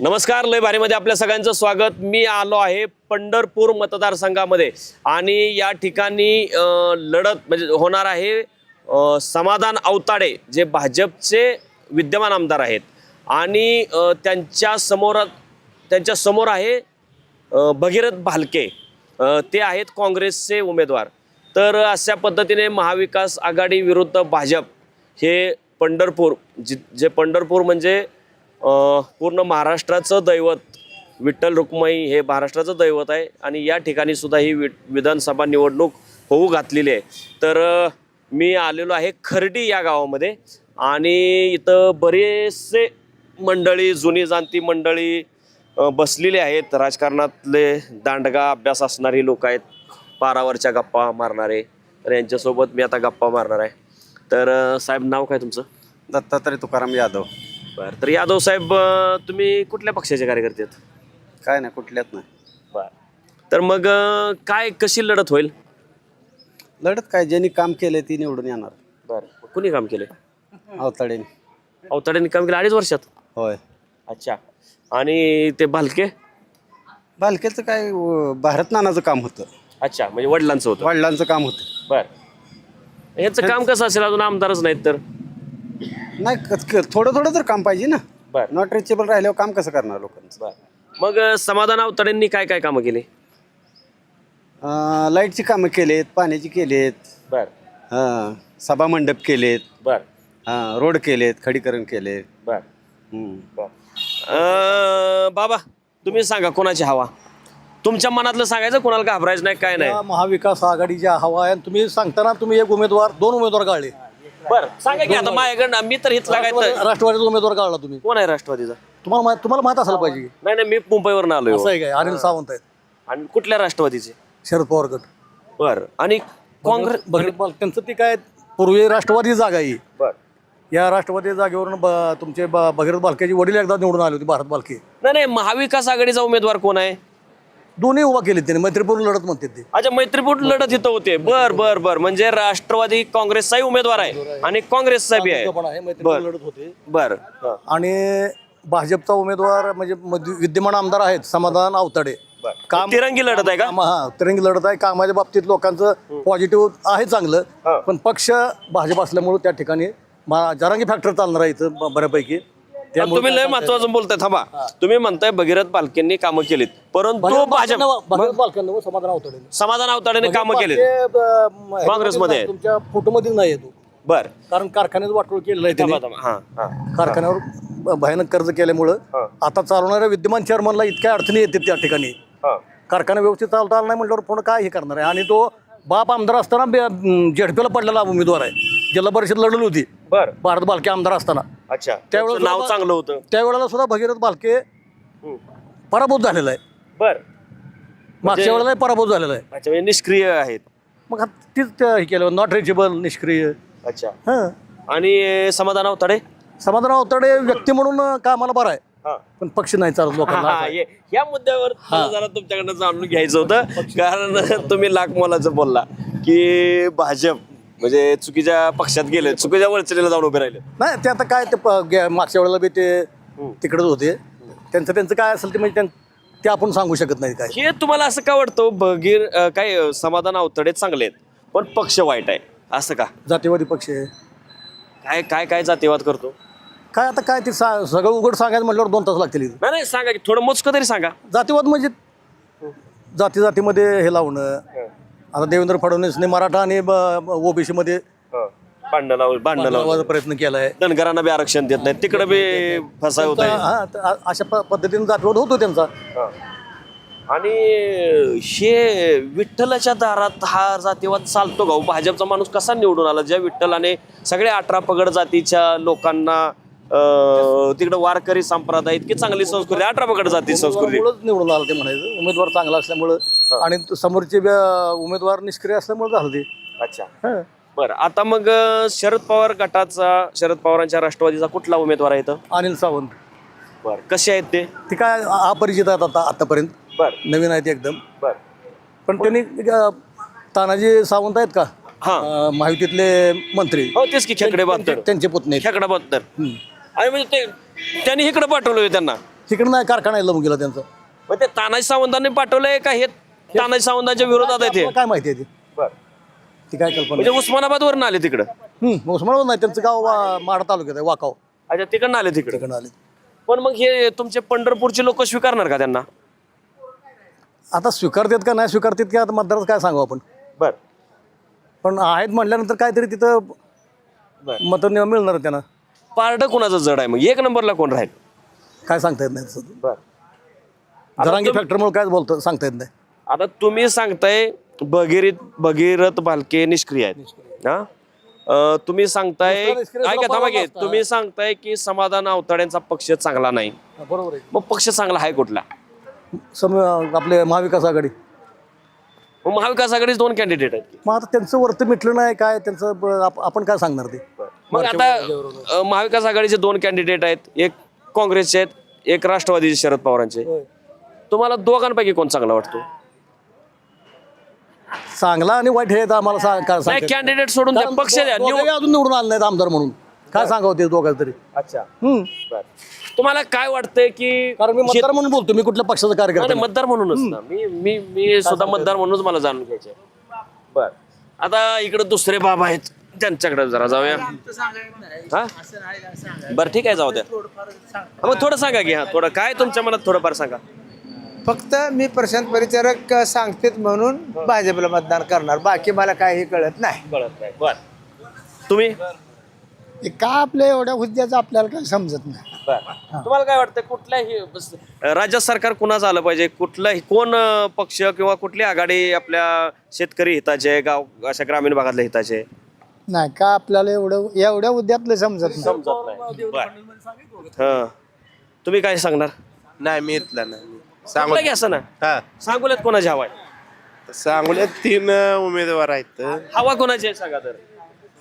नमस्कार लय भारीमध्ये आपल्या सगळ्यांचं स्वागत. मी आलो आहे पंढरपूर मतदारसंघामध्ये आणि या ठिकाणी लढत म्हणजे होणार आहे समाधान अवताडे जे भाजपचे विद्यमान आमदार आहेत. आणि त्यांच्यासमोर त्यांच्यासमोर आहे भगीरथ भालके. ते आहेत काँग्रेसचे उमेदवार. तर अशा पद्धतीने महाविकास आघाडी विरुद्ध भाजप हे पंढरपूर जि जे पंढरपूर म्हणजे पूर्ण महाराष्ट्राचं दैवत विठ्ठल रुक्माई हे महाराष्ट्राचं दैवत आहे आणि या ठिकाणी सुद्धा ही वि विधानसभा निवडणूक होऊ घातलेली आहे. तर मी आलेलो आहे खर्डी या गावामध्ये आणि इथं बरेचसे मंडळी जुनी जाणती मंडळी बसलेले आहेत. राजकारणातले दांडगा अभ्यास असणारी लोक आहेत. पारावरच्या गप्पा मारणारे. तर यांच्यासोबत मी आता गप्पा मारणार आहे. तर साहेब नाव काय तुमचं? दत्तात्रय तुकाराम यादव. बरं तर यादव साहेब अ, तुम्ही कुठल्या पक्षाचे कार्यकर्ते आहेत? काय नाही कुठल्यात नाही. बरं तर मग अ, काय कशी लढत होईल? लढत काय ज्यांनी काम केलंय ती निवडून येणार. बरं कुणी काम केलं अवताडेने. अवताड्यांनी काम केलं अडीच वर्षात? होय. अच्छा आणि ते भालके? बालकेचं काय अं, भारत नानाचं काम होतं. अच्छा म्हणजे वडिलांचं होतं. वडिलांचं काम होतं. बरं यांचं काम कसं असेल? अजून आमदारच नाहीत तर. नाही क- क- थोडं थोडं तर काम पाहिजे ना. बरं. नॉट रिचेबल राहिल्यावर काम कसं करणार लोकांचं? बरं. मग अ, समाधान अवताड्यांनी काय काय कामं केली? अं, लाईटची कामं केलेत पाण्याची केलेत. बरं. हां सभा मंडप केलेत. बरं. हां रोड केलेत खडीकरण केले बरं. अ, बाबा तुम्ही सांगा कोणाची हवा? तुमच्या मनातलं सांगायचं कोणाला घाबरायचं नाही काय नाही. महाविकास आघाडीच्या हवा आहे. आणि तुम्ही सांगताना तुम्ही एक उमेदवार दोन उमेदवार काढले बरं सांगा की आता माझ्याकडनं मी तर हितला काय राष्ट्रवादीचा उमेदवार काढला तुम्ही. कोण आहे राष्ट्रवादीचा? तुम्हाला माहित- तुम्हाला माहीत असायला पाहिजे. नाही नाही मी मुंबईवरून आलोय हो. असं आहे काय? अनिल सावंत आहेत. आणि कुठल्या राष्ट्रवादीचे? शरद पवार गट. बर. आणि काँग्रेस त्यांचं ती काय पूर्वी राष्ट्रवादी जागा आहे. बर. या राष्ट्रवादी जागेवरून ब- तुमचे ब- भगीरथ बालकेची वडील एकदा निवडून आले होते भारत बालके. नाही नाही महाविकास आघाडीचा उमेदवार कोण आहे? दोन्ही उभा केले त्यांनी मैत्रीपूर्ण लढत म्हणते ते. अच्छा मैत्रीपूर्ण लढत इथं होते. बर बर बर. म्हणजे राष्ट्रवादी काँग्रेसचाही उमेदवार आहे आणि काँग्रेसचा बी आहे. पण आहे मैत्रीपूर्ण लढत होते. बर. आणि भाजपचा उमेदवार म्हणजे मध- विद्यमान आमदार आहेत समाधान आवताडे. काम तिरंगी लढत आहे का? हा तिरंगी लढत आहे. कामाच्या बाबतीत लोकांचं पॉझिटिव्ह आहे चांगलं पण पक्ष भाजप असल्यामुळे त्या ठिकाणी मा- जरांगी फॅक्टर चालणार आहे इथं ब- बऱ्यापैकी. तुम्ही लय महत्वाचं बोलताय थांबा. तुम्ही म्हणताय भगीरथ बालकेंनी कामं केलीत. परंतु भाजप बालकांना समाधान आवताडे समाधान अवताडेने कामं केलीत. काँग्रेसमध्ये. आहेत. तुमच्या फोटोमध्ये नाही येतो बर. कारण कारखान्यात वाटोळ केलेलं आहे थांबा त्यांनी. थांबा हा हा. कारखान्यावर भयानक कर्ज केल्यामुळं आता चालवणाऱ्या विद्यमान चेअरमनला इतक्या अडचणी येतात त्या ठिकाणी. कारखाना व्यवस्थित चालता आला नाही म्हटल्यावर पुढे काय हे करणार आहे? आणि तो बाप आमदार असताना बे- झेडपीला पडलेला उमेदवार आहे. जिल्हा परिषद लढवली होती. बर. भारत बालके आमदार असताना. अच्छा. त्यावेळेस नाव चांगलं होतं. त्यावेळेला सुद्धा भगीरथ बालके हम्म. पराभूत झालेला आहे. बर. मागच्या वेळेला पराभूत झालेला आहे. अच्छा म्हणजे निष्क्रिय आहेत. मग तीच त्या हे केलं नॉट रिचेबल निष्क्रिय. अच्छा. हां. आणि समाधान अवताडे? समाधान अवतडे व्यक्ती म्हणून कामाला बरा आहे. हा. पण पक्ष नाही चालत लोकांना. हा, ये- या मुद्द्यावर मला जरा तुमच्याकडनं जाणून घ्यायचं होतं. कारण तुम्ही लाख मोलाचं बोलला की भाजप म्हणजे चुकीच्या पक्षात गेले चुकीच्या वळचणीला जाऊन उभे राहिले. नाही ते आता काय ते प- गे- मागच्या वेळेला बी ते तिकडेच होते. त्यांचं त्यांचं काय असेल ते म्हणजे त्यां- ते आपण सांगू शकत नाही काय. हे तुम्हाला असं का वाटतं? भगीर अं, काय अं, समाधान अवतडे चांगले आहेत पण पक्ष वाईट आहे असं का? जातीवादी पक्ष आहे. काय काय काय जातीवाद करतो? काय आता काय ते सा- सगळं उघड सांगायचं म्हटल्यावर दोन तास लागतील इथं. नाही नाही सांगा की थोडं मोजकं तरी सांगा. जातीवाद म्हणजे जाती जातीमध्ये हे लावणं आता देवेंद्र फडणवीसने मराठा आणि ओबीसी मध्ये भांडण लावून भांडण लावून. लावायचा प्रयत्न केलाय. धनगरांना बी आरक्षण देत नाही तिकडे बी फसाय होत आहे हा अशा प- पद्धतीने जातीवाद होतो त्यांचा. आणि हे विठ्ठलाच्या दारात हा जातीवाद चालतो का? हो? भाजपचा माणूस कसा निवडून आला? ज्या विठ्ठलाने सगळ्या अठरा पगड जातीच्या लोकांना तिकडे वारकरी संप्रदाय इतकी चांगली संस्कृती अठरा पगड जाती संस्कृती. निवडून आलं ते म्हणायचं. उमेदवार चांगला असल्यामुळं आणि समोरचे उमेदवार निष्क्रिय असल्यामुळे झालं ते. अच्छा. हं. बरं आता मग अं, शरद पवार गटाचा शरद पवारांच्या राष्ट्रवादीचा कुठला उमेदवार आहे इथं? अनिल सावंत. बरं कसे आहेत ते? ते काय अपरिचित आहेत आता आतापर्यंत. बरं. नवीन आहेत एकदम. बरं. पण त्यांनी अ, तानाजी सावंत आहेत का? हा. अ, महायुतीतले मंत्री. हो तेच की खेकडे बहात्तर. त्यांचे पुतणे. खेकडा बहात्तर. हं. आणि म्हणजे ते त्यांनी इकडे पाठवलं होय त्यांना. तिकडे नाही कारखाना आहे लवंगीला त्यांचा. मग ते तानाजी सावंतांनी पाठवलंय का हे? तानाजी सावंतांच्या विरोधात आहे ते. आपल्याला काय माहिती आहे ती? ती काय कल्पना म्हणजे उस्मानाबाद वरून आले तिकडं. हम्म उस्मानाबाद नाही त्यांचं गाव वा- माडा तालुक्यात आहे वाकाव. अच्छा तिकडनं आले तिकडे. तिकडे आले. पण मग हे तुमचे पंढरपूरचे लोक स्वीकारणार का त्यांना? आता स्वीकारतात का नाही स्वीकारतात की आता मतदारात काय सांगू आपण? बर. पण आहेत म्हणल्यानंतर काहीतरी तिथं मत मिळणार त्यांना. पारड कुणाचं जड आहे मग? एक नंबरला कोण राहील? काय सांगता येत नाही तसं. बर. जरांगी फॅक्टरमुळे काय बोलतो सांगता येत नाही. आता तुम्ही सांगताय भगीरथ भगीरथ भालके निष्क्रिय आहेत. हा? अं, तुम्ही सांगताय नुसतं निष्क्रिय ऐका स्वभाव थांबा की. असता. तुम्ही सांगताय की समाधान अवताड्यांचा पक्ष चांगला नाही. बरोबर मग पक्ष चांगला आहे कुठला? सम आपले महाविकास आघाडी. मग महाविकास आघाडीचे दोन कॅन्डिडेट आहेत. मग आता त्यांचं वर्त मिटलं नाही काय? त्यांचं ब- आप- आपण काय सांगणार ते? मग आता अं, महाविकास आघाडीचे दोन कॅन्डिडेट आहेत. एक काँग्रेसचे आहेत एक राष्ट्रवादीचे शरद पवारांचे तुम्हाला दोघांपैकी कोण चांगला वाटतो? चांगला आणि वाईट हे तर आम्हाला सांग काय नाही कॅन्डिडेट सोडून कारण पक्ष द्या. दो- दोघंही अजून निवडून आले नाहीत आमदार म्हणून. काय सांगावं ते दोघांचं तरी? अच्छा. हम्म. तुम्हाला काय वाटतंय की कारण मी मतदार म्हणून बोलतो मी कुठल्या पक्षाचा नाही, कार्यकर्ता नाही, मतदार म्हणूनच ना मी मी मी स्वतः मतदार म्हणूनच मला जाणून घ्यायचे बर. आता इकडे दुसरे बाबा आहेत. त्यांच्याकडे जरा जाऊया. हा? बर ठीक आहे जाऊ द्या. हा, मग थोडं सांगा की हा थोडं काय तुमच्या मनात थोडंफार सांगा. फक्त मी प्रशांत परिचारक सांगतेत म्हणून भाजपला मतदान करणार. बाकी मला काही कळत नाही. कळत नाही. बर. तुम्ही? ते का आपल्या एवढ्या हुद्द्याचं आपल्याला काही समजत नाही. बर. तुम्हाला काय वाटतं कुठल्याही बस- राज्य सरकार कुणाचं आलं पाहिजे? कुठलाही कोण अं, पक्ष किंवा कुठली आघाडी आपल्या शेतकरी हिताचे गाव अशा ग्रामीण भागातल्या हिताचे? नाही का आपल्याला एवढं एवढ्या हुद्द्यातलं समजत नाही. समजत नाही. बर. हा. तुम्ही काय सांगणार? नाही मी इथला नाही. सांगू की असं ना? हा. सांगोल्यात कोणाची हवा आहे? सांगोल्यात तीन अं, उमेदवार आहेत. हवा कोणाची आहे सांगा तर?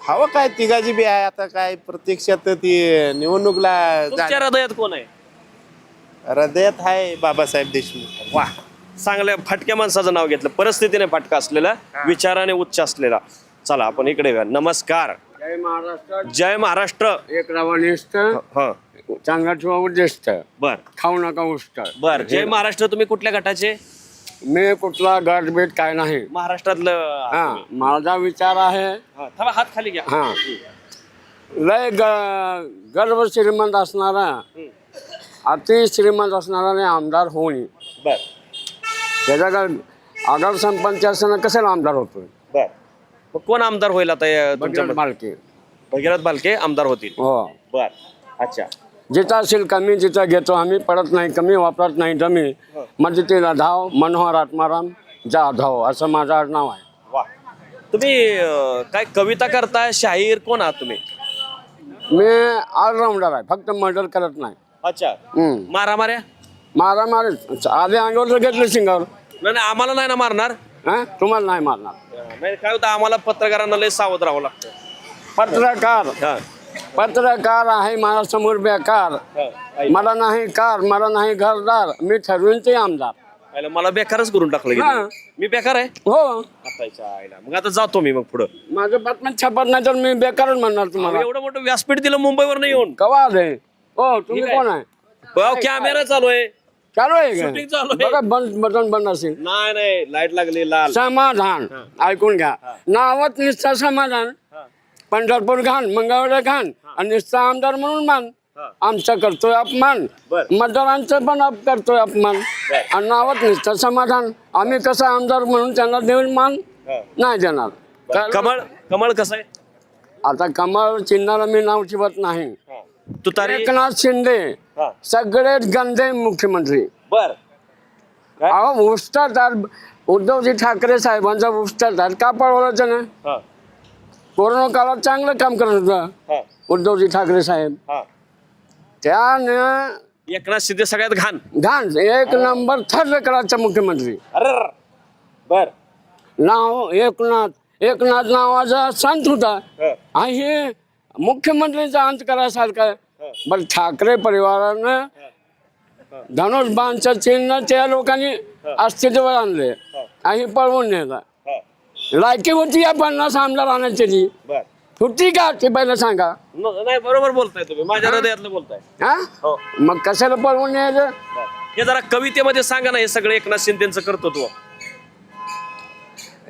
हवं काय? तिघाची बी आहे आता काय? प्रत्यक्षात ती निवडणूकला तुमच्या जा- हृदयात कोण आहे? हृदयात आहे बाबासाहेब देशमुख. वा. चांगल्या फाटक्या माणसाचं नाव घेतलं. परिस्थितीने फाटका असलेला विचाराने उच्च असलेला. चला आपण इकडे येऊया. नमस्कार. जय महाराष्ट्र. जय महाराष्ट्र. एक ह चांगला ठेवा उद्दिष्ट बर. खाऊ नका उष्ट. बर. जय महाराष्ट्र तुम्ही कुठल्या गटाचे? मी कुठला गटबीट काय नाही. महाराष्ट्रातलं हा माझा विचार आहे. हा, थांबा हात खाली घ्या. हा. लय ग गर्भ श्रीमंत असणारा अति श्रीमंत असणारा आणि आमदार होणे बर. त्याच्याकडे आगार संपंच असताना कशाला आमदार होतो? बर. मग कोण आमदार होईल आता या तुमच्या भगीरथ मालकी भगीरथ बालके आमदार होतील. हो. बर. अच्छा. जिथं असेल कमी तिथं घेतो आम्ही. पडत नाही कमी वापरत नाही कमी. मग तिथे धाव मनोहर आत्माराम जाधव असं माझं आडनाव आहे. तुम्ही अं, काय कविता करताय शाहीर कोण आहात तुम्ही? मी ऑलराऊंडर आहे फक्त मर्डर करत नाही. अच्छा. हम्म. मारा मार्या मारा मारे आधी अंगावर घेतलं शिंगावर नाही नाही, आम्हाला नाही ना मारणार. हा? तुम्हाला नाही मारणार. नाही काय होतं आम्हाला पत्रकारांना लय सावध राहावं लागतं. पत्रकार. हा. पत्रकार आहे माझ्यासमोर बेकार. मला नाही कार मला नाही घरदार. मी ठरवीन ते आमदार. मला बेकारच करून टाकलं. मी बेकार आहे? हो. आताच्या आईला. मग आता जातो मी मग पुढं. माझं बातम्या छापत नाही तर मी बेकारच म्हणणार तुम्हाला. एवढं मोठं व्यासपीठ दिलं मुंबईवर नाही येऊन. कवा आले? हो तुम्ही आहे. कोण आहे? भाऊ, कॅमेरा चालू आहे. चालू आहे Shooting का? चालू आहे. बघा बंद बटन बंद असेल. नाही नाही लाइट लागली लाल. समाधान. ऐकून घ्या. नावात निष्ठा समाधान. पंढरपूर घाण मंगळवेढा घाण आणि निष्ठा आमदार म्हणून मान. आमचा करतोय अपमान. मतदारांचं पण अप करतोय अपमान. आणि नावात निष्ठा समाधान. आम्ही कसं आमदार म्हणून त्यांना देऊन मान नाही देणार. कमळ कमळ कसं आहे? आता कमळ चिन्हाला मी नाव ठेवत नाही. तुतारी एकनाथ शिंदे. सगळे गंदे मुख्यमंत्री. बर? अहो भ्रष्टाचार उद्धवजी ठाकरे साहेबांचा भ्रष्टाचार का पळवला त्यानं? कोरोना काळात चांगलं काम करत होतं. हा. उद्धवजी ठाकरे साहेब. हा. त्यानं एकनाथ शिंदे सगळ्यात घाण. घाण. एक नंबर थर्ड करायचा मुख्यमंत्री. अरे बर. नाव एकनाथ. एकनाथ नावाचा संत होता. हा. आणि हे मुख्यमंत्रीचा अंत करायसारखा. बरं ठाकरे परिवारानं धनुष्बाणचं चिन्ह त्या लोकांनी अस्तित्वावर आणले आणि पळवून नेलं. लायकी होती या पन्नास आमदार आणायची ती. बर. फुटती का? ते पहिलं सांगा. न- नाही बरोबर बोलताय तुम्ही. माझ्या हृदयातलं बोलताय. हा? हो. मग कशाला पळवून यायचं हे जरा कवितेमध्ये सांगा ना हे सगळं एकनाथ शिंदेचं कर्तृत्व.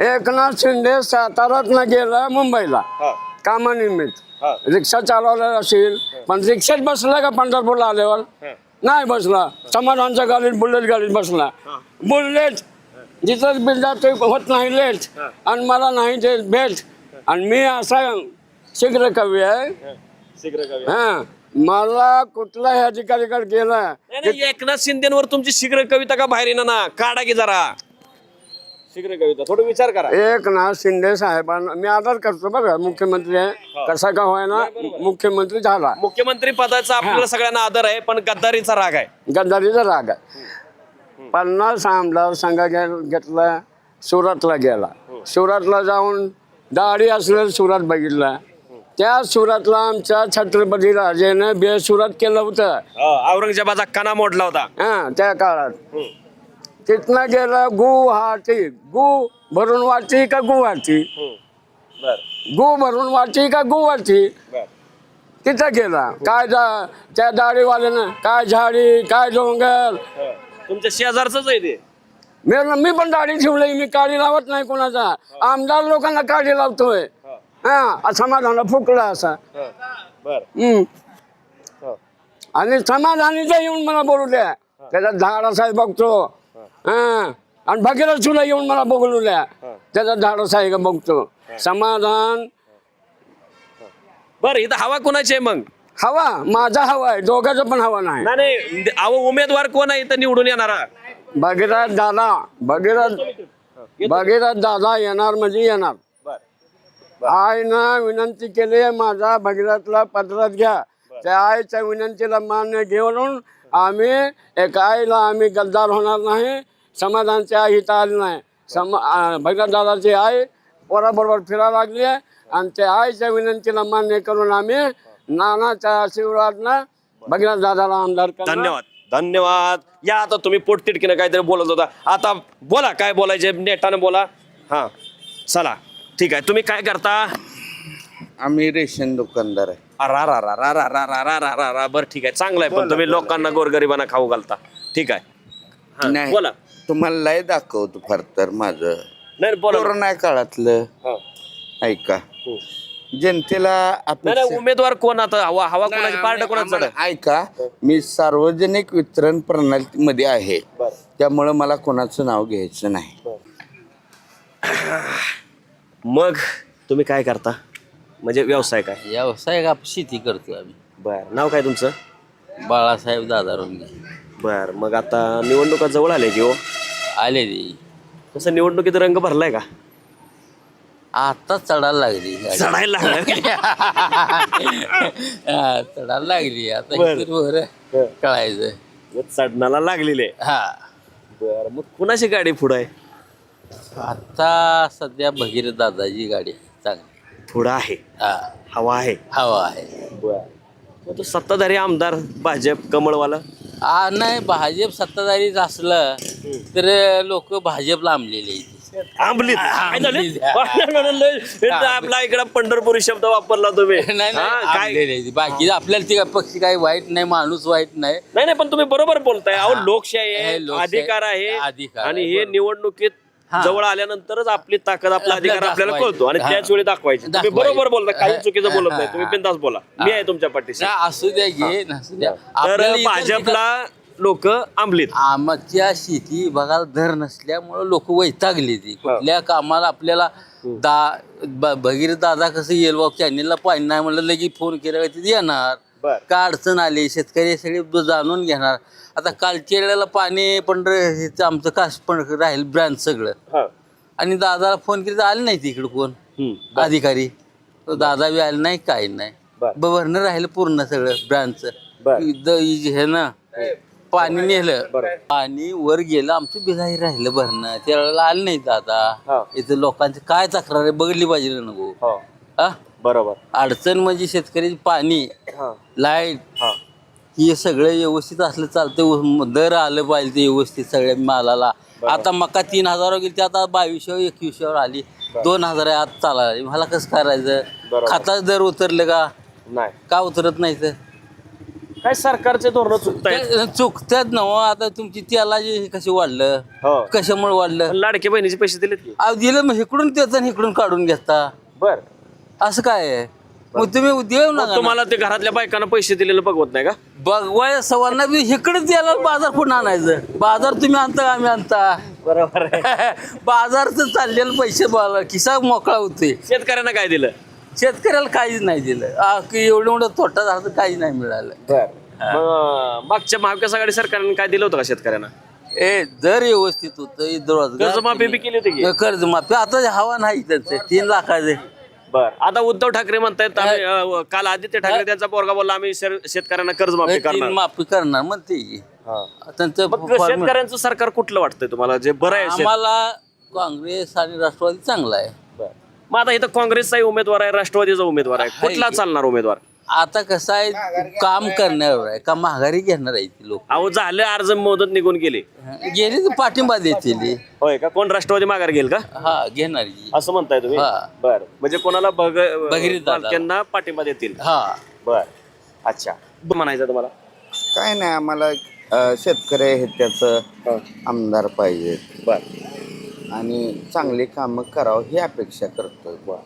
एकनाथ शिंदे सातारात गेला मुंबईला. हा. कामानिमित्त. हा. रिक्षा चालवला असेल. पण रिक्षात बसला का पंढरपूरला आल्यावर? नाही बसला. समाधानच्या गाडीत बुलेट गाडीत बसला. बुलेट जिथं बिल्डा ते होत नाही लेट. आणि मला नाही ते भेट. आणि मी असा शीघ्र कवी आहे. हा. मला कुठल्याही अधिकारीकडे गेला एकनाथ शिंदेवर तुमची शीघ्र कविता का बाहेर येणार ना? काढा की जरा. शीघ्र कविता थोडं विचार करा. एकनाथ शिंदे साहेबांना मी आदर करतो बरं का, मुख्यमंत्री आहे. कसा का होईना मुख्यमंत्री झाला. मुख्यमंत्री पदाचा आपल्याला सगळ्यांना आदर आहे पण गद्दारीचा राग आहे. गद्दारीचा राग आहे. पन्नास आमदार संघ घेतला सुरतला गेला. सुरतला जाऊन दाढी असलेलं सुरत बघितला. त्या सुरतला आमच्या छत्रपती राजेने बेसुरत केलं होतं. हा, औरंगजेबाचा कणा मोडला होता. हा त्या काळात. तिथनं गेलं गुवाहाटी. गु भरून वाटी का गुवाहाटी? गु भरून वाटी का गुवाहाटी? तिथं गेला. काय त्या दाढीवाल्यानं काय झाडी काय डोंगर तुमच्या शेजारच आहे ते. मी मी पण दाढी ठेवली मी काळी लावत नाही कोणाचा. आमदार लोकांना काळी लावतोय. हा. समाधानाला फुकला असा. बर. हम्म. आणि समाधानीचा येऊन मला बोलू द्या. त्याचा झाडासाहेब बघतो. हा. आणि भगीरथ तुला येऊन मला बोलू द्या. त्याचा झाडासाहेब बघतो. समाधान. बर इथं हवा कोणाची आहे मग? हवा माझा हवा आहे दोघांचा पण हवा नाही. नाही नाही अहो उमेदवार कोण आहे इथं निवडून येणारा? भगीरथ दादा भगीरथ भगीरथ दादा येणार म्हणजे येणार. आईनं विनंती केली आहे माझा भगीरथला पत्रात घ्या. त्या आईच्या विनंतीला मान्य घेऊन आम्ही एका आईला आम्ही गद्दार होणार नाही इथं आली नाही. सम आ, भगीरथ दादाची आई पोराबरोबर फिरायला लागली आहे. आणि त्या आईच्या विनंतीला मान्य करून आम्ही नानाच्या आशीर्वादनं भगीरथ दादाला आमदार करणार. धन्यवाद. धन्यवाद. या आता तुम्ही पोटतिडकीनं काहीतरी बोलत होता. आता बोला काय बोलायचे नेटानं बोला. हा. चला. ठीक आहे. तुम्ही काय करता? आम्ही रेशन दुकानदार आहे. अरा रा रा रा रा रा रा रा रा रा रा. बरं ठीक आहे. चांगलं आहे. पण तुम्ही लोकांना गोरगरिबांना खाऊ घालता. ठीक आहे. हा, नाही बोला. तुम्हाला लय दाखवतो फार तर माझं. नाही बोला. कोरोना काळातलं. हा. ऐका. जनतेला नाही अपेक्षा उमेदवार कोण आता? हवा हवा कोणाची? पार्ट कोणाचं आम्हाला- ऐका मी सार्वजनिक वितरण प्रणालीमध्ये आहे. त्यामुळं मला कोणाचं नाव घ्यायचं नाही. मग तुम्ही काय करता? म्हणजे व्यवसाय काय? व्यवसाय का? शेती करतो आम्ही. बर. नाव काय तुमचं? बाळासाहेब दादा रोंगे. बर. मग आता निवडणुका जवळ आले की हो? आले ते. तसं निवडणुकीत रंग भरलाय का? आता चढायला लागली. गाडी. चढायला लागलाय. हा, चढायला लागली. आता बरं. वर कळायचं. मग चढणाला लागलेले. हा. बर मग कुणाची गाडी पुढं आहे? आता सध्या भगीरथ दादाची गाडी आहे, चांगली. पुढं आहे. हा. हवा आहे. हवा आहे. बर. मग तो सत्ताधारी आमदार भाजप कमळवाला? आ, नाही भाजप सत्ताधारीच असलं तर लोक भाजपला आंबलेले आहेत. आंबलीत काय झालं? आंबलीत. हे तर आपला इकडं पंढरपुरी शब्द वापरला तुम्ही. नाही नाही काय? आंबलेले. बाकी आपल्याला ते पक्षी काही वाईट नाही माणूस वाईट नाही. नाही नाही पण तुम्ही बरोबर बोलताय. अहो लोकशाही आहे हे लोकशाही, अधिकार आहे. अधिकार आणि हे बरोबर. निवडणुकीत हा. जवळ आल्यानंतरच आपली ताकद आपला अधिकार आपल्याला आपल्याला दाखवायची. कळतो. आणि हा. त्याच वेळी दाखवायची. तुम्ही दाखवायची. बरोबर बोलता. काही चुकीचं बोलत नाही. हा, तुम्ही हा. बिंदास बोला. मी आहे तुमच्या पाठीशी. नाही, असू द्या घे नसू द्या. तर आपल्याला इतर भाजपला लोक आंबलीत. आमच्या शेती विभागाला धर नसल्यामुळे लोक वैतागली ती कुठल्या कामाला आपल्याला दा ब- भगीरथ दादा कसं येईल बाबा कॅनेलला पाणी नाही म्हणलं लगेच फोन केला का तिथे येणार. बर. का अडचण आली? शेतकरी सगळे ब- जाणून घेणार. आता कालच्या वेळेला पाणी पण आमचं कास पण राहील ब्रँच सगळं. हा. आणि दादाला फोन केला तर आले नाही तिकडे कोण? हम्म. अधिकारी. तो दादा बी आले नाही काही नाही. बर. भरणं राहिलं पूर्ण सगळं बर. ब्रांचचं हे ना. पाणी नेलं. पाणी वर गेलं आमचं बिलाही राहिलं भरणं. त्यावेळेला आलं नाही हा. दादा इथं लोकांची काय तक्रार आहे बघली पाहिजे ना नको. हो. हा? बरोबर. अडचण म्हणजे शेतकऱ्याची पाणी हा. लाइट हा. हे सगळं व्यवस्थित असलं चालतं दर आलं पाहिजे ते व्यवस्थित सगळ्या मालाला. आता मका तीन हजारावर गेली ती आता बावीसशे एकवीसशेवर आली. दोन हजार आत चालाय मला कसं करायचं? बरोबर. खताचं दर उतरले का? नाही. का उतरत नाही तर काय सरकारचे धोरण चुकतायत? चुकतात ना हो. आता तुमची तेलाची कशी वाढलं? हो. कशामुळे वाढलं? पण लाडके बहिणीचे पैसे दिलेत की? अहो दिलं मग इकडून त्याचं आणि इकडून काढून घेता. बर. असं काय आहे? मग तुम्ही देऊ नका ना. तुम्हाला ते घरातल्या बायकांना पैसे दिलेलं बघवत नाही का? बघवाय सवारना बी इकडेच यायला बाजार कुठं आणायचं. बाजार तुम्ही आणता का आम्ही आणता. बरोबर बाजारचं चाललेलं पैसे बोला खिसा मोकळा होते शेतकऱ्यांना काय दिलं? शेतकऱ्याला काहीच नाही दिलं. आ, की एवढं एवढं तोटा झाला तर काही नाही मिळालं. मग मागच्या महाविकास आघाडी सरकारने काय दिलं होतं का शेतकऱ्यांना? ए दर व्यवस्थित होतं रोजगार कर्जमाफी बी केली होती की? कर्जमाफी. आता हवा नाही त्यांचं तीन लाखाचे. बर. आता उद्धव ठाकरे म्हणतायत आम्ही, अं, काल आदित्य ठाकरे त्यांचा पोरगा बोलला आम्ही शेर- शेतकऱ्यांना कर्जमाफी तीन करणार. माफी करणार म्हणते की. त्यांचं मग शेतकऱ्यांचं सरकार कुठलं वाटतंय तुम्हाला? जे बरं आहे शेत- आम्हाला काँग्रेस आणि राष्ट्रवादी चांगला आहे. मग आता इथं काँग्रेसचाही उमेदवार आहे राष्ट्रवादीचा उमेदवार आहे. कुठला चालणार उमेदवार? आता कसं आहे काम करण्यावर आहे का महागारी घेणार आहे ती लोक? अहो झालं अर्ज मुदत निघून गेली. गेली तर पाठिंबा देतील. होय का? कोण राष्ट्रवादी माघार घेईल का? हा घेणार. असं म्हणताय तुम्ही? हा. बर. म्हणजे कोणाला दादा. पालख्यांना पाठिंबा देतील? हा. बर. अच्छा. म्हणायचं तुम्हाला? काय नाही आम्हाला अ, शेतकरी हे त्याचं आमदार पाहिजे बर. आणि चांगली कामं करावं ही अपेक्षा करतो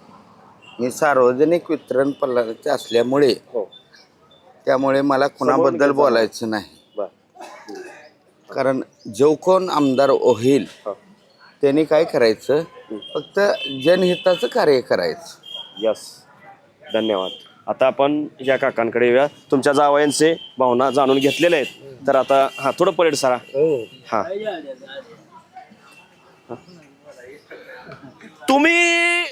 मी सार्वजनिक वितरण पल्लाचे असल्यामुळे हो. त्यामुळे मला कुणाबद्दल बोलायचं नाही. बर. कारण जो कोण आमदार होईल हो. त्यांनी काय करायचं? फक्त जनहिताचं कार्य करायचं. यस. धन्यवाद. आता आपण या काकांकडे येऊया. तुमच्या जावयांचे भावना जाणून घेतलेल्या आहेत. तर आता हा थोडं परेड सारा. हा. तुम्ही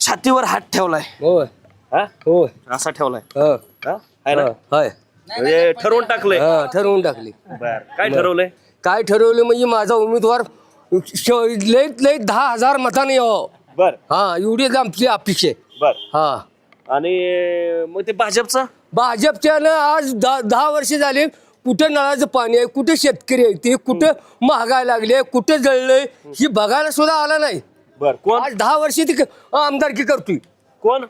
छातीवर हात ठेवलाय. होय. हा? होय. असा ठेवलाय. हा. हा? आहे ना? होय. म्हणजे ठरवून टाकलंय. हा ठरवून टाकली. बर. काय ठरवलंय? काय ठरवलं म्हणजे माझा उमेदवार श- लयत लयत दहा हजार मताने यावं बर. हा एवढीच आमची अपेक्षा आहे. बर. हा. आणि मग ते भाजपचं? भाजपच्यानं आज दहा दहा वर्ष झाले. कुठं नळाचं पाणी आहे कुठे शेतकरी आहे ते कुठं महागाय लागले कुठं जळलंय ही बघायला सुद्धा आला नाही. बर कोण? आज दहा वर्ष ती क- आमदारकी करतोय. कोण?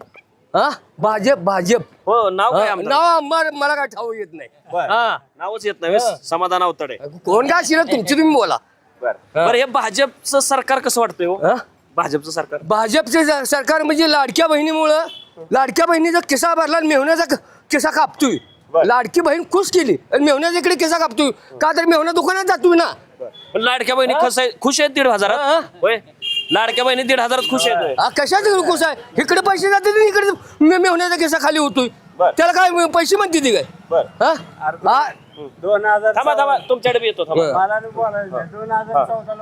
हा? भाजप भाजप. हो नाव काय हा, आमदार? नाव आम्हाला मला काय ठाऊ येत नाही. बर. हा. नावच येत नाही? समाधान अवतडे. कोण काय शिरत तुमची तुम्ही बोला. बर. बरं हे भाजपचं सरकार कसं वाटतंय हो? हा? भाजपचं सरकार. भाजपचे ज- सरकार म्हणजे लाडक्या बहिणीमुळं लाडक्या बहिणीचा किस्सा भरला आणि मेहण्याचा क- किस्सा कापतोय. लाडकी बहीण खुश केली. आणि मेहण्याच्या इकडे किस्सा कापतोय. का तर मेहना दुकानात जातोय ना. पण लाडक्या बहिणी कसं आहे खुश आहेत दीड हा. हजारात होय. लाडक्या बहिणी दीड हजारात खुश आहेत. होय. हा, कशाचं खुश आहे? इकडे पैसे जाते आणि इकडे मे- मेहण्याचा किस्सा खाली होतोय. त्याला काय पैसे म्हणते ती काय? बर. हा? हा? थांबा थांबा. तुमच्याकडे बी येतो थांबा.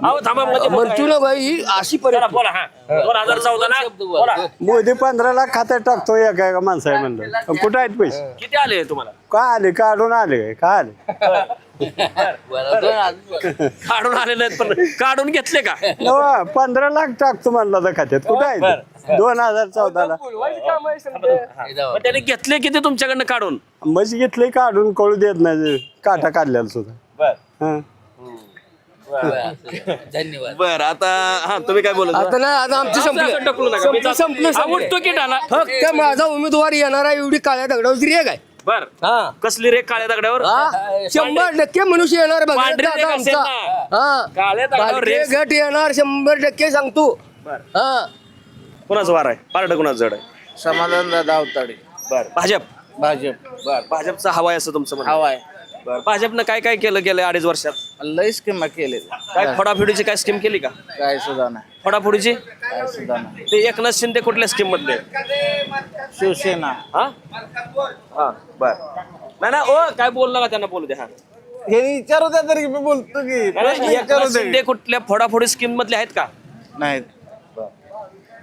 अहो थांबा मध्ये म्हणतो ना बाई ही अशी जरा परिस्थिती. बोला हा. दोन हजार चौदा ना? बोला. मोदी पंधरा लाख खात्यात टाकतो एका एका माणसा आहे म्हणलं कुठं आहेत पैसे? किती आले तुम्हाला? का आले? काढून आले. का आले? काढून आले नाहीत पण काढून घेतले का? नवा, पंधरा लाख टाकतो म्हणलं तर खात्यात. कुठं आहे दोन हजार चौदाला मग त्याने घेतले किती तुमच्याकडनं काढून? म्हशी घेतले काढून कळू देत नाही. काटा काढलेला सुद्धा. हा. धन्यवाद. बर आता हा तुम्ही काय बोलत आता नाही आता आमचं असं ढकलू नका. मी संपलं संपलं. हा, संपलं. उठतो की डाला? फक्त माझा उमेदवार येणारा एवढी काळ्या दगडावरची रेग आहे. बर. हा. कसली रे काळ्या दगडावर? हा? शंभर टक्के मनुष्य येणार बघा. पांढरी दादा रेघ असेल आमचा. ना. हा. काळ्या दगडावर. गट येणार शंभर टक्के सांगतो. बर. हा. कुणाचं वार आहे? पारड कुणाचं जड आहे? समाधान दादा अवताडे. बर. भाजप. भाजप. बर. भाजपचा हवा आहे असं तुमचं म्हणणं. आहे. बर भाजपनं काय काय केलं गेलं अडीच वर्षात? लय स्कीमा केले काय फोडाफोडीची काय स्कीम केली का? काय सुद्धा नाही. फोडाफोडीची? काय सुद्धा नाही. ते एकनाथ शिंदे कुठल्या स्कीम मधले? शिवसेना. हा? हा बर. नाही ना ओ काय बोलला का त्यांना बोलू दे हा. हे विचारू द्या तरी मी बोलतो की. नाही, नाही, एकनाथ शिंदे कुठल्या फोडाफोडी स्कीम मधले आहेत का? नाहीत.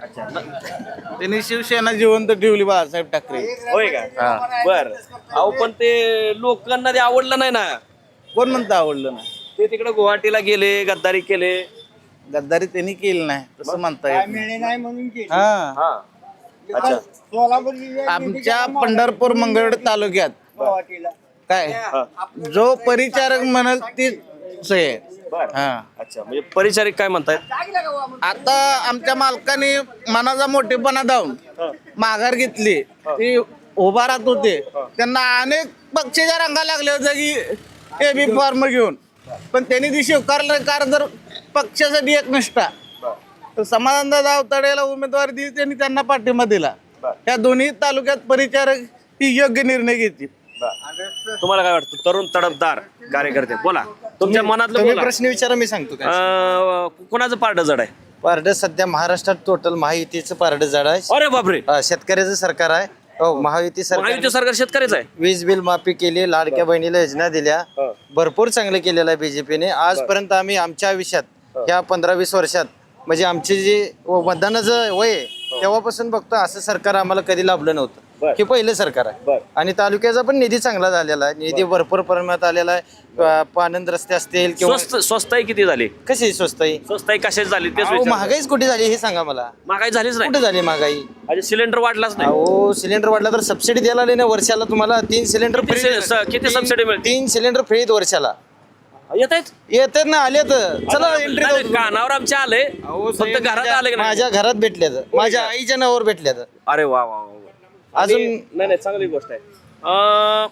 त्यांनी शिवसेना जिवंत ठेवली बाळासाहेब ठाकरे. होय का? बर. अहो पण ते लोकांना ते आवडलं नाही ना. कोण म्हणतं आवडलं नाही? ते तिकडे गुवाहाटीला गेले गद्दारी केले. गद्दारी त्यांनी केली नाही तसं म्हणता येत नाही. हा. हा. अच्छा. आमच्या पंढरपूर मंगळ तालुक्यात. काय? जो परिचारक म्हणाल तीच सोय हा. अच्छा म्हणजे परिचारिक काय म्हणतायत? आता आमच्या मालकाने मनाचा मोठेपणा जाऊन माघार घेतली. ती उभा राहत होते. त्यांना अनेक पक्षीच्या रंगा लागले होते की ए बी फॉर्म घेऊन. पण त्यांनी ती स्वीकारलं कारण जर पक्षासाठी एक निष्ठा तर समाधानदादा अवताडेला उमेदवारी दिली त्यांनी त्यांना पाठिंबा दिला. या दोन्ही तालुक्यात परिचारक ही योग्य निर्णय घेतील. तुम्हाला काय वाटतं? तरुण तडफदार कार्यकर्ते बोला. तुमच्या मनातलं तुम्ही बोला. प्रश्न विचारा मी सांगतो काय. अं, कोणाचं पारड जड आहे? पारड सध्या महाराष्ट्रात टोटल महायुतीचं पारड जड आहे. अरे बापरे! अं, शेतकऱ्याचं सरकार आहे. हो महायुती सरकार महायुती सरकार शेतकऱ्याचं आहे? वीज बिल माफी केली लाडक्या बहिणीला योजना दिल्या. भरपूर चांगलं केलेलं आहे बीजेपीने आजपर्यंत आम्ही आमच्या आयुष्यात या पंधरा वीस वर्षात म्हणजे आमचे जे व- मतदानाचं वय आहे, तेव्हापासून बघतो असं सरकार आम्हाला कधी लाभलं नव्हतं. हे पहिलं सरकार आहे. आणि तालुक्याचा पण निधी चांगला झालेला आहे. निधी भरपूर प्रमाणात आलेला आहे. अं, पानंद रस्ते असतील किंवा स्वस्त स्वस्ताई किती झाली? कशी स्वस्ताई? स्वस्ताई कशाची झाली? तेच अहो, विचार महागाईच कुठे झाली हे सांगा मला. महागाई झालीच नाही. कुठे झाली महागाई? अजून सिलेंडर वाढलाच नाही. अहो सिलेंडर वाढला तर सबसिडी द्यायला लागली ना वर्षाला तुम्हाला. तीन सिलेंडर किती फ्री से- स- किती सबसिडी मिळते? तीन सिलेंडर फ्री आहेत वर्षाला. येत आहेत? येतात ना आलेत. चला एंट्री नाही, नाही, कानावर आमच्या आले. फक्त घरात आले की नाही? माझ्या घरात भेटल्यात. माझ्या आईच्या नावावर भेटल्यात. अरे वा वा. अजून आणि- नाही नाही चांगली गोष्ट आहे. अं,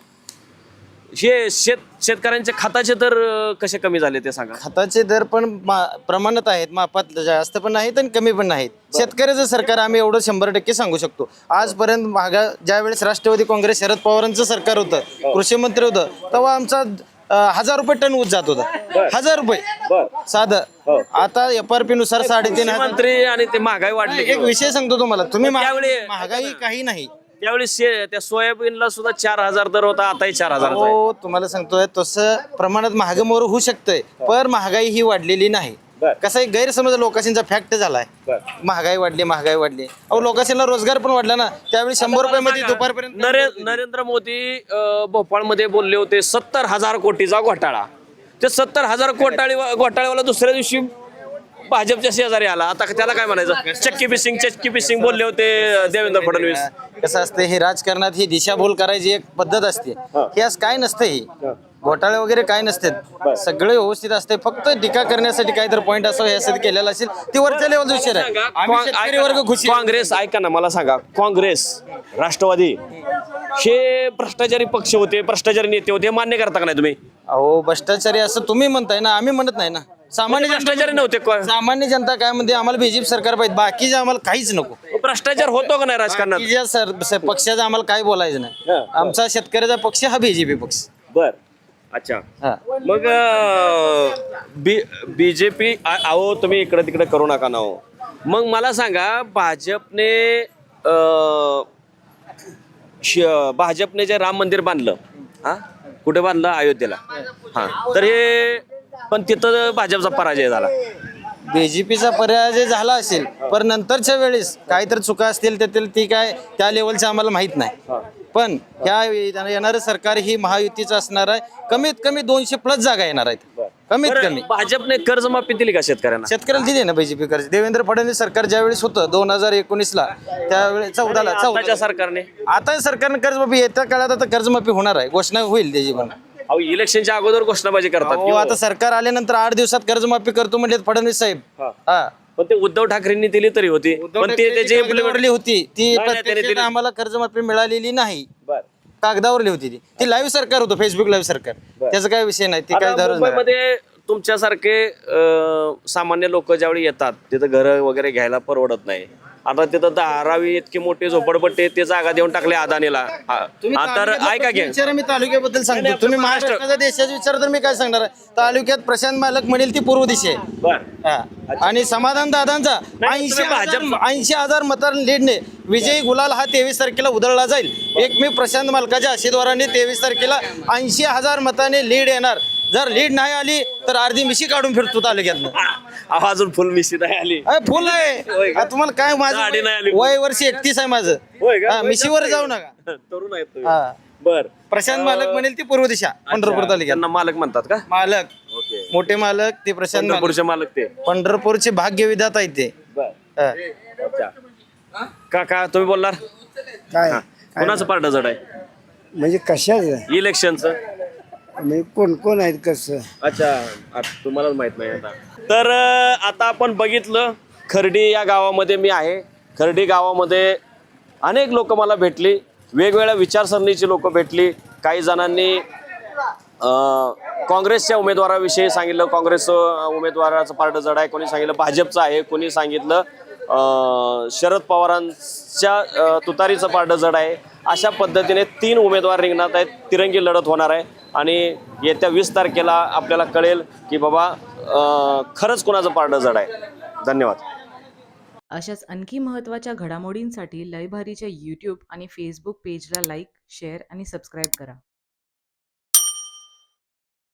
हे शेत शेतकऱ्यांचे खताचे दर अं, कसे कमी झाले ते सांगा. खताचे दर पण मा- प्रमाणात आहेत मापात जास्त पण नाहीत आणि कमी पण नाहीत. शेतकऱ्याचं सरकार आम्ही एवढं शंभर टक्के सांगू शकतो. आजपर्यंत मागा ज्या वेळेस राष्ट्रवादी काँग्रेस शरद पवारांचं सरकार होतं कृषी मंत्री होतं तेव्हा आमचा अं, हजार रुपये टन ऊस जात होता. हजार रुपये. साधं. आता एफ आर पी नुसार साडेतीन हजार मंत्री आणि ते महागाई वाढली एक विषय सांगतो तुम्हाला. तुम्ही त्यावेळी- महागाई काही नाही. त्यावेळी शे- त्या सोयाबीनला सुद्धा चार हजार दर होता आताही चार हजार हो तुम्हाला सांगतोय तसं प्रमाणात महागमोर होऊ शकतंय पण महागाई ही वाढलेली नाही. कसं आहे गैरसमज लोकांचा फॅक्ट झालाय. महागाई वाढली महागाई वाढली. अहो लोकांना रोजगार पण वाढला ना त्यावेळी शंभर रुपये मध्ये दुपारपर्यंत नरे नरेंद्र मोदी अं, भोपाळमध्ये बोलले होते सत्तर हजार कोटीचा घोटाळा. ते सत्तर हजार घोटाळे घोटाळेवाला दुसऱ्या दिवशी भाजपच्या शेजारी आला. आता त्याला काय म्हणायचं? चक्की पिसिंग चक्की पिसिंग बोलले होते देवेंद्र फडणवीस. कसं असतं हे राजकारणात ही दिशाभूल करायची एक पद्धत असते. हे. असं काय नसतं ही. घोटाळे वगैरे काय नसते सगळे व्यवस्थित असते. फक्त टीका करण्यासाठी काहीतरी पॉईंट असं यासाठी केलेला असेल ती वरच्या लेवल विषय. काँग्रेस ऐका ना मला सांगा. काँग्रेस राष्ट्रवादी हे भ्रष्टाचारी पक्ष होते भ्रष्टाचारी नेते होते हे मान्य करता का नाही तुम्ही? अहो भ्रष्टाचारी असं तुम्ही म्हणताय ना आम्ही म्हणत नाही ना. सामान्य भ्रष्टाचारी नव्हते को- सामान्य जनता काय म्हणते आम्हाला बीजेपी सरकार पाहिजे. बाकीचे आम्हाला काहीच नको. भ्रष्टाचार होतो का नाही राजकारणात? बाकीच्या सर स- पक्षाचं आम्हाला काय बोलायचं नाही. आमचा शेतकऱ्याचा पक्ष हा बीजेपी पक्ष. बर. अच्छा. हा. मग बी बीजेपी अहो तुम्ही इकडे तिकडे करू नका ना हो. मग मला सांगा भाजपने अं, श- भाजपने जे राम मंदिर बांधलं हा? कुठे बांधलं? अयोध्येला. हा. तर हे पण तिथं भाजपचा पराजय झाला. बीजेपीचा पराजय झाला असेल पण नंतरच्या वेळेस काहीतरी चुका असतील त्यातील ती काय त्या लेवलचं आम्हाला माहीत नाही. पण ह्या येणारं सरकार ही महायुतीचं असणार आहे. कमीत कमी दोनशे प्लस जागा येणार आहेत. कमीत कमी. भाजपने कर्जमाफी दिली का शेतकऱ्यांना? शेतकऱ्याला दिली ना बीजेपी कर्ज? देवेंद्र फडणवीस सरकार ज्या वेळेस होतं दोन हजार एकोणीस ला त्यावेळेस चौदाला आताच्या चौदा सरकारने? आता सरकारने कर्जमाफी येत्या काळात आता कर्जमाफी होणार आहे. घोषणा होईल त्याची पण. अहो इलेक्शनच्या अगोदर घोषणाबाजी करतात हो. आता सरकार आल्यानंतर आठ दिवसात कर्जमाफी करतो म्हणले फडणवीस साहेब. हा. पण ते उद्धव ठाकरेंनी दिली तरी होती. पण ते त्याचे इम्प्लिमेंट कागदावरली होती. ती नाही, त्याने प्रत्यक्षात दिली. आम्हाला कर्जमाफी मिळालेली नाही. कागदावरली होती ती. ती लाईव्ह सरकार होतं फेसबुक लाईव्ह सरकार. त्याचा काय विषय नाही ती काय धरून. मुंबईमध्ये तुमच्यासारखे अं, सामान्य लोक ज्यावेळी येतात तिथं घर वगैरे घ्यायला परवडत नाही. आता तिथं धारावी इतकी मोठी झोपडपट्टी ते जागा देऊन टाकले अदानीला. तुम्ही तालुक्याबद्दल ऐका घे विचारा मी तालुक्याबद्दल सांगतो. तुम्ही महाराष्ट्र- महाराष्ट्राचा देशाचा विचार तर मी काय सांगणार आहे? तालुक्यात प्रशांत मालक म्हणेल ती पूर्व दिशा बर. आणि समाधान दादांचा नाही, ऐंशी तुम्ही भाजप- हजार ऐंशी हजार मतां लीडने विजयी गुलाल हा तेवीस तारखेला उधळला जाईल. एक मी प्रशांत मालकाच्या आशीर्वादाने तेवीस तारखेला ऐंशी हजार मताने लीड येणार. जर लीड नाही आली तर अर्धी मिशी काढून फिरतो तालुक्यातनं. अहो, अजून फुल मिशी नाही आली. अरे फुल आहे का? आ, तुम्हाला काय माझं दाढी नाही आली. वय वर्ष एकतीस आहे माझं. होय का? हा, मिशीवर जाऊ नका. तरुण आहेत तुम्ही. हा. बर. प्रशांत मालक म्हणेल ती पूर्व दिशा पंढरपूर तालुक्यात. त्यांना मालक म्हणतात का? मालक. ओके. मोठे मालक ते प्रशांत मालक. पंढरपूरचे मालक ते. पंढरपूरचे भाग्य विधात आहेत ते. बर. हा. अच्छा. काका तुम्ही बोलणार? काय. कोणाचं पार्ट जड आहे? म्हणजे कशाच? इलेक्शनचं म्हणजे कोण कोण आहेत कसं? अच्छा आ- तुम्हालाच माहीत नाही आता. तर आता आपण बघितलं खर्डी या गावामध्ये मी आहे. खर्डी गावामध्ये अनेक लोक मला भेटली. वेगवेगळ्या विचारसरणीची लोक भेटली. काही जणांनी काँग्रेसच्या उमेदवाराविषयी सांगितलं. काँग्रेस उमेदवाराचं पार्ट जड आहे. कोणी सांगितलं भाजपचं आहे. कोणी सांगितलं शरद पवारांच्या तुतारीचं पारडं जड आहे. अशा पद्धतीने तीन उमेदवार रिंगणात आहेत. तिरंगी लढत होणार आहे. आणि येत्या वीस तारखेला आपल्याला कळेल की बाबा खरंच कोणाचं पारडं जड आहे. धन्यवाद. अशाच आणखी महत्त्वाच्या घडामोडींसाठी लयभारीच्या यूट्यूब आणि फेसबुक पेजला लाईक शेअर आणि सबस्क्राईब करा.